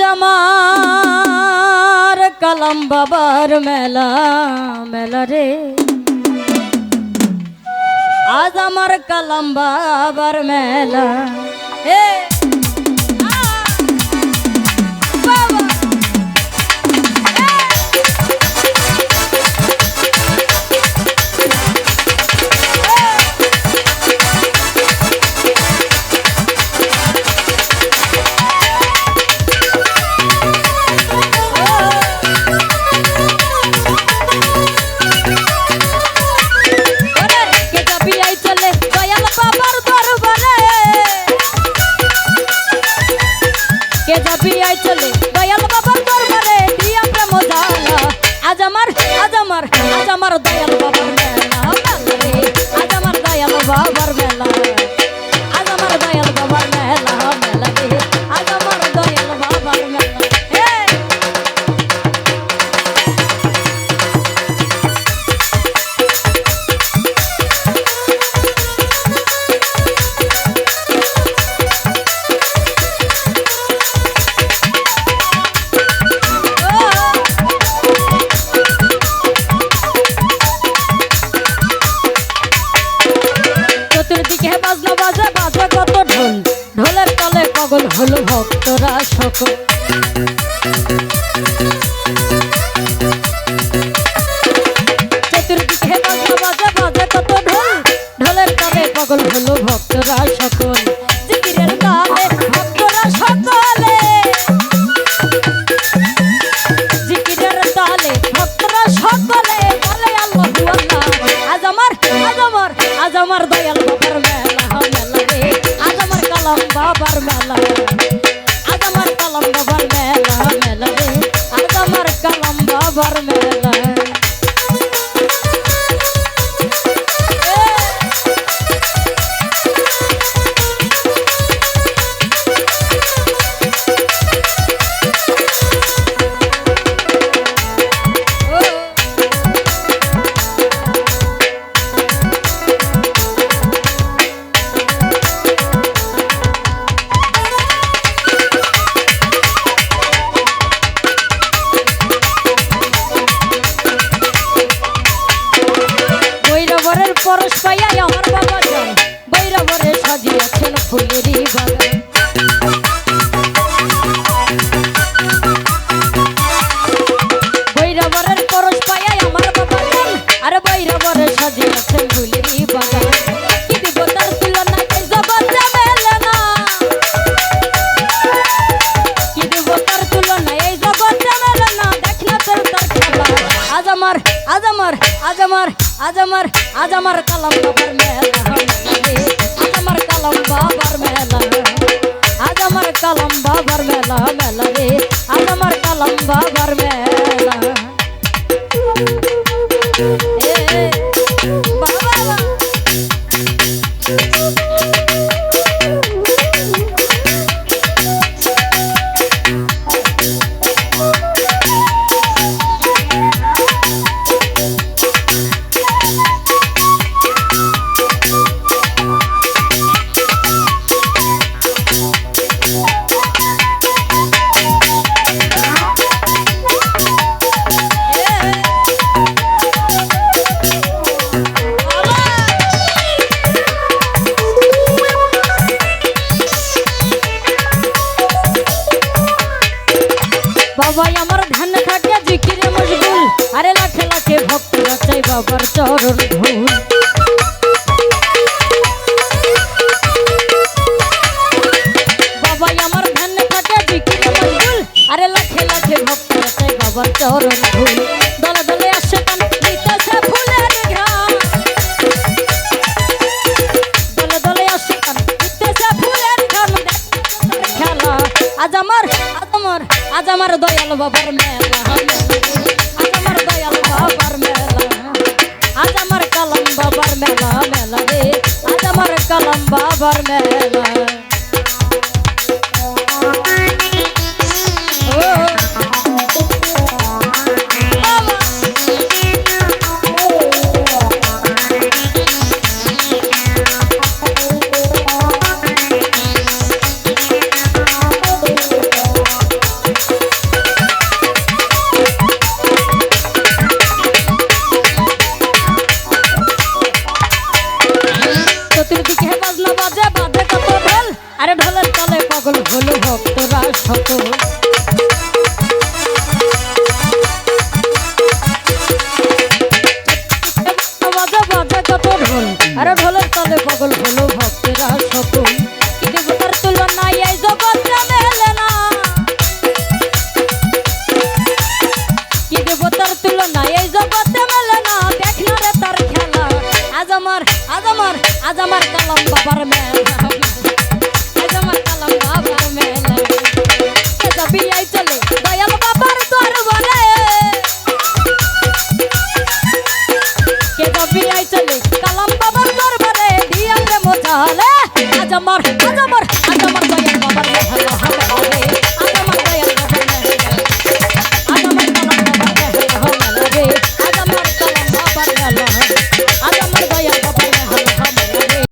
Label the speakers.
Speaker 1: আজ কলম বাবার মেলা মেলা রে। আজ আমার কলম বাবার মেলা। এ ভক্তরা সকল চতুর্দিকে বাজনা বাজে বাজে কত ঢোল। ঢোলের ভক্তরা সকল। জিকিরের তালে ভক্তরা সকলে। জিকিরের তালে ভক্তরা সকলে। বলে আল্লাহু আল্লাহ আজ আমার, আজ আজ আমার দয়াল বাবার মেলা মেলা রে। আজ আমার কালাম বাবার মেলা। কালাম আমার আজ আমার আজ আমার কালাম বাবার মেলা। আজ আমার কালাম আমার কালাম বাবার মেলা মেলা রে। আমার কালাম বাবার বাবাই আমার ধ্যান থাকে জিকিরে মশগুল। আরে লাখে লাখে ভক্তরা চাই বাবার চরণ ধুল। দয়াল বাবার মেলা। আজ আমার দয়াল বাবার মেলা। আজ আমার কালাম বাবার মেলা মেলা রে। আজ আমার কালাম বাবার মেলা। আরে ঢোলের তালে পাগল হলো ভক্তরা শত আরে ঢোলের তালে পাগল হলো ভক্তরা শত কি দেবতার তুলনা এই জগতে মেলে না। কি দেবতার তুলনা এই জগতে মেলে না। দেখ তার খেলা। আজ আমার আজ আমার আজ আমার কালাম বাবার মেলা।